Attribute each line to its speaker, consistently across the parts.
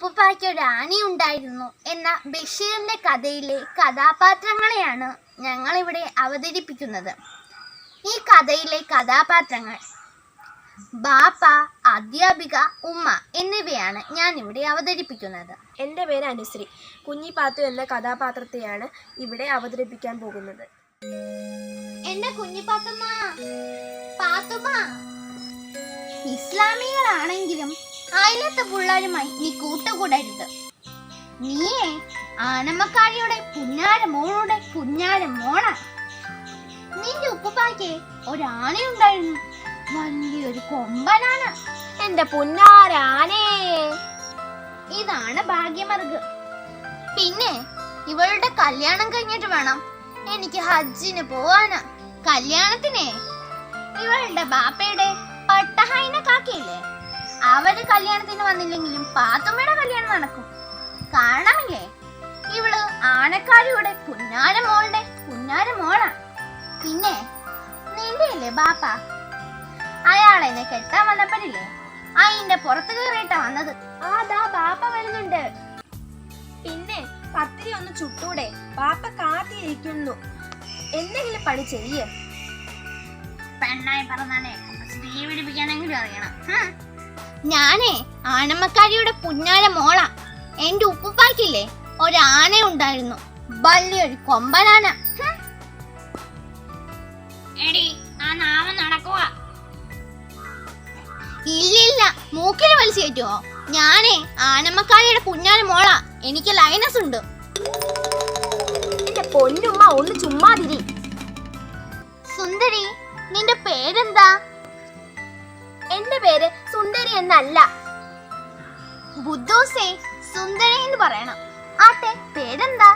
Speaker 1: ഉപ്പുപ്പായ്ക്ക് ഒരു ആനി ഉണ്ടായിരുന്നു എന്ന ബഷീറിന്റെ കഥയിലെ കഥാപാത്രങ്ങളെയാണ് ഞങ്ങൾ ഇവിടെ അവതരിപ്പിക്കുന്നത്. ഈ കഥയിലെ കഥാപാത്രങ്ങൾ ബാപ്പ അധ്യാപിക ഉമ്മ എന്നിവയാണ് ഞാൻ ഇവിടെ അവതരിപ്പിക്കുന്നത്.
Speaker 2: എന്റെ പേര് അനുശ്രീ. കുഞ്ഞിപ്പാത്തു എന്ന കഥാപാത്രത്തെയാണ് ഇവിടെ അവതരിപ്പിക്കാൻ പോകുന്നത്.
Speaker 1: എന്റെ കുഞ്ഞിപ്പാത്തുമ്മ പാത്തുമ്മ ഇസ്ലാമികളാണെങ്കിലും അയലത്തെ പിള്ളേരുമായി നീ കൂട്ടുകൂടരുത്. നീയെ ആനമ്മക്കാരിയുടെ പുന്നാര മോളുടെ പുഞ്ഞാര മോള. നിന്റെ ഉപ്പുപ്പായ്ക്ക് ഒരാനയുണ്ടായിരുന്നു വലിയൊരു കൊമ്പനാണ്.
Speaker 2: എന്റെ പുന്നാരാനേ
Speaker 1: ഇതാണ് ഭാഗ്യമർഗ്. പിന്നെ ഇവളുടെ കല്യാണം കഴിഞ്ഞിട്ട് വേണം എനിക്ക് ഹജ്ജിന് പോവാന്. കല്യാണത്തിനെ ഇവളുടെ ബാപ്പയുടെ പട്ടഹൈന കാക്കയില്ലേ? അവർ കല്യാണത്തിന് വന്നില്ലെങ്കിലും പാത്തുമ്മയുടെ കല്യാണം നടക്കും. കാണാമില്ലേ? ഇവൾ ആനക്കാരിയുടെ പുന്നാര മോളുടെ പുന്നാര മോളാ പിന്നെ നിന്റെ അല്ലേ ബാപ്പ? അയാൾ എന്നെ കെട്ടാൻ വന്നപ്പോഴില്ലേ അയിന്റെ പുറത്ത് കയറിയിട്ടാ വന്നത്.
Speaker 2: ആദാ ബാപ്പ വരുന്നുണ്ട്. പിന്നെ പത്തിരി ഒന്ന് ചുട്ടൂടെ. ബാപ്പ കാത്തിരിക്കുന്നു. എന്തെങ്കിലും പണി ചെയ്യേ.
Speaker 1: പെണ്ണായി പറഞ്ഞാലേ സ്ത്രീ പിടിപ്പിക്കാനെങ്കിലും അറിയണം. ഞാനേ ആനമ്മക്കാരിയുടെ പുന്നാര മോള. എന്റെ ഉപ്പുപ്പാക്കില്ലേ ഒരാന ഉണ്ടായിരുന്നു. വലിയൊരു കൊമ്പനാന. എടി ആ നാമം ഇല്ലില്ല മൂക്കിന് വലിച്ചു കയറ്റുമോ ഞാനേ ആനമ്മക്കാരിയുടെ പുന്നാര മോള. എനിക്ക് ലൈനസ് ഉണ്ട്.
Speaker 2: പൊന്നുമ്മ ഒന്ന് ചുമ്മാതിരി.
Speaker 1: സുന്ദരി നിന്റെ പേരെന്താ?
Speaker 2: എന്റെ പേര് സുന്ദരി എന്നല്ല.
Speaker 1: ബുദ്ധോസേ സുന്ദരി എന്ന് പറയണം. ആട്ടെ പേരെന്താ?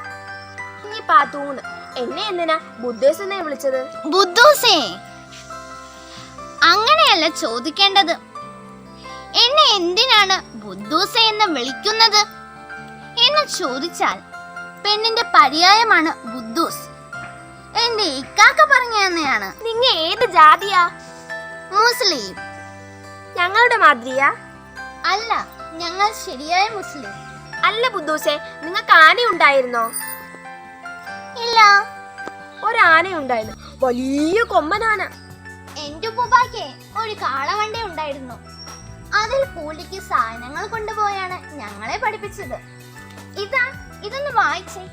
Speaker 2: കുഞ്ഞിപ്പാത്തൂന്ന് എന്നെ എന്തിനാ ബുദ്ധോസ് എന്നെ വിളിച്ചത്?
Speaker 1: ബുദ്ധോസേ അങ്ങനെയല്ല ചോദിക്കേണ്ടത്. എന്നെ എന്തിനാണ് ബുദ്ധൂസ എന്ന് വിളിക്കുന്നത്? എന്ന് ചോദിച്ചാൽ പെണ്ണിന്റെ പര്യായമാണ് ബുദ്ധൂസ്. എന്റെ ഇക്കാക്ക പറഞ്ഞു തന്നെയാണ്
Speaker 2: നിങ്ങ ഏത് ജാതിയാ?
Speaker 1: മുസ്ലിം.
Speaker 2: ഞങ്ങളുടെ മാതിരിയാ
Speaker 1: അല്ല ഞങ്ങൾ ശരിയായ മുസ്ലിം.
Speaker 2: അല്ല ബുദ്ധൂസെ നിങ്ങൾക്ക് ആന ഉണ്ടായിരുന്നോ?
Speaker 1: ഇല്ല.
Speaker 2: ഒരാന ഉണ്ടായിരുന്നു. വലിയ കൊമ്പനാന.
Speaker 1: എന്റെ ഉപ്പാക്ക് ഒരു കാളവണ്ടി ഉണ്ടായിരുന്നു. അതിൽ കൂലിക്ക് സാധനങ്ങൾ കൊണ്ടുപോയാണ് ഞങ്ങളെ പഠിപ്പിച്ചത്. ഇതാ ഇതൊന്ന് വായിച്ചേ.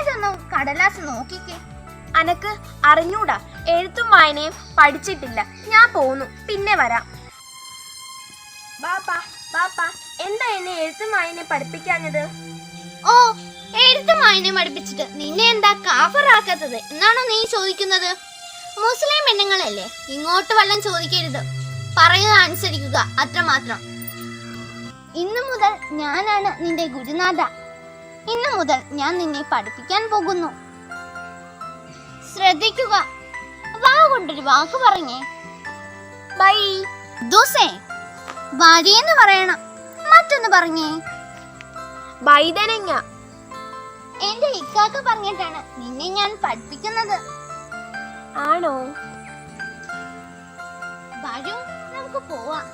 Speaker 1: ഇതൊന്നും കടലാസ് നോക്കിക്കേ.
Speaker 2: അനക്ക് അറിഞ്ഞൂടാ. എഴുത്തും വായനയും പഠിച്ചിട്ടില്ല. ഞാൻ പോന്നു. പിന്നെ വരാം. ബാപ്പാ ബാപ്പാ എന്താ എന്നെ എഴുത്തും വായനയും പഠിപ്പിക്കാഞ്ഞത്?
Speaker 1: ഓ എഴുത്തും വായനയും പഠിപ്പിച്ചിട്ട് നിന്നെ എന്താ കാഫറാക്കാത്തത്? എന്നാണോ നീ ചോദിക്കുന്നത്? മുസ്ലിം പെണ്ണുങ്ങളല്ലേ ഇങ്ങോട്ട് വല്ലം ചോദിക്കരുത്. പറയുക അനുസരിക്കുക. അത്രമാത്രം. ഇന്നു മുതൽ ഞാനാണ് നിന്റെ ഗുരുനാഥ. ഇന്നു മുതൽ ഞാൻ നിന്നെ പഠിപ്പിക്കാൻ പോകുന്നു. ശ്രദ്ധിക്കുക. വാ കൊണ്ടൊരു വാക്ക് പറഞ്ഞേ.
Speaker 2: ബൈ.
Speaker 1: ദോസേ വരിയെന്ന് പറയണം. മറ്റൊന്ന് പറഞ്ഞേ.
Speaker 2: വൈതനങ്ങ
Speaker 1: എന്റെ ഇക്കാക്ക പറഞ്ഞിട്ടാണ് നിന്നെ ഞാൻ പഠിപ്പിക്കുന്നത്.
Speaker 2: ആണോ?
Speaker 1: വരൂ നമുക്ക് പോവാം.